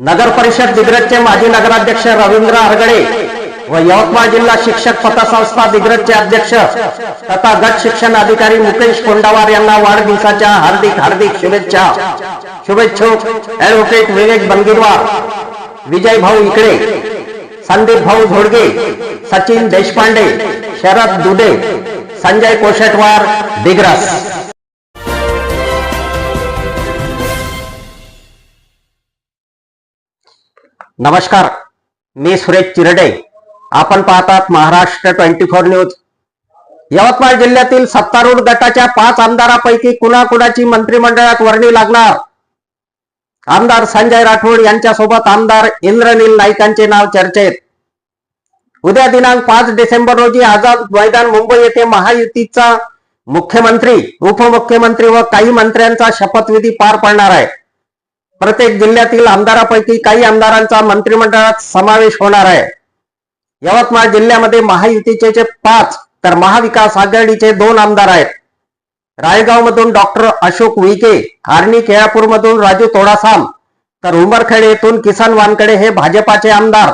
नगर परिषद दिग्रजचे माजी नगराध्यक्ष रवींद्र आरगडे व यवतमाळ जिल्हा शिक्षक पतसंस्था दिग्रजचे अध्यक्ष तथा गट शिक्षण अधिकारी मुकेश कोंडावार यांना वाढदिवसाच्या हार्दिक हार्दिक शुभेच्छा. शुभेच्छुक ऍडव्होकेट विवेक बंगीरवार विजय भाऊ इकडे संदीप भाऊ झोडगे सचिन देशपांडे शरद दुडे संजय कोशेटवार दिग्रस. नमस्कार मी सुरेश चिरडे. आपण पाहतात Maharashtra twenty four news. Yavatmal जिल्ह्यातील सत्तारूढ गटाच्या पाच आमदारापैकी कुणाकुणाची मंत्रिमंडळात वर्णी लागणार? आमदार संजय राठोड यांच्यासोबत आमदार इंद्रनील नाईकांचे नाव चर्चेत. उद्या दिनांक पाच डिसेंबर रोजी आझाद मैदान मुंबई येथे महायुतीचा मुख्यमंत्री उपमुख्यमंत्री व काही मंत्र्यांचा शपथविधी पार पडणार आहे. प्रत्येक जिल्ह्यातील आमदारापैकी काही आमदारांचा मंत्रिमंडळात समावेश होणार आहे. यवतमाळ जिल्ह्यामध्ये महायुतीचे जे पाच तर महाविकास आघाडीचे दोन आमदार आहेत. रायगाव मधून डॉक्टर अशोक उईके आर्णी केळापूर मधून राजू तोडासाम तर उमरखेड येथून किसन वानकडे हे भाजपाचे आमदार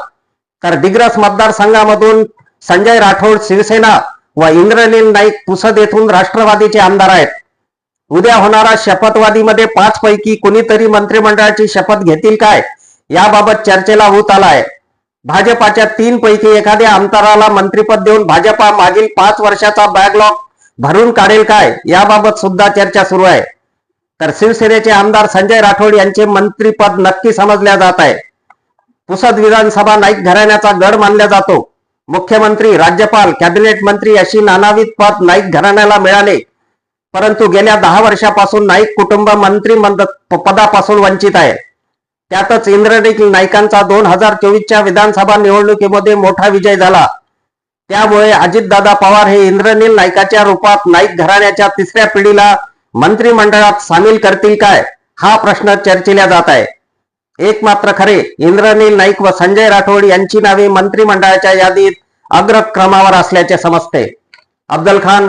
तर दिग्रस मतदारसंघामधून संजय राठोड शिवसेना व इंद्रनील नाईक पुसद येथून राष्ट्रवादीचे आमदार आहेत. उद्या होणारा शपथवादीमध्ये पाच पैकी कुणीतरी मंत्रिमंडळाची शपथ घेतील काय? याबाबत चर्चेला होत आलाय. भाजपाच्या तीन पैकी एखाद्या आमदाराला मंत्रिपद देऊन भाजपा मागील पाच वर्षाचा बॅकलॉग भरून काढेल काय? याबाबत सुद्धा चर्चा सुरू आहे. तर शिवसेनेचे आमदार संजय राठोड यांचे मंत्रीपद नक्की समजल्या जात आहे. पुसद विधानसभा नाईक घराण्याचा गड मानला जातो. मुख्यमंत्री राज्यपाल कॅबिनेट मंत्री अशी नानाविध पद नाईक घराण्याला मिळाले. परंतु गेल्या दहा वर्षापासून नाईक कुटुंब मंत्री पदापासून वंचित आहे. त्यातच इंद्रनील नाईकांचा दोन हजार चोवीसच्या विधानसभा निवडणुकीमध्ये मोठा विजय झाला. त्यामुळे अजितदादा पवार हे इंद्रनील नाईकाच्या रूपात नाईक घराण्याच्या तिसऱ्या पिढीला मंत्रिमंडळात सामील करतील काय हा प्रश्न चर्चिला जात आहे. एक मात्र खरे इंद्रनील नाईक व संजय राठोड यांची नावे मंत्रिमंडळाच्या यादीत अग्रक्रमावर असल्याचे समजते. अफजल खान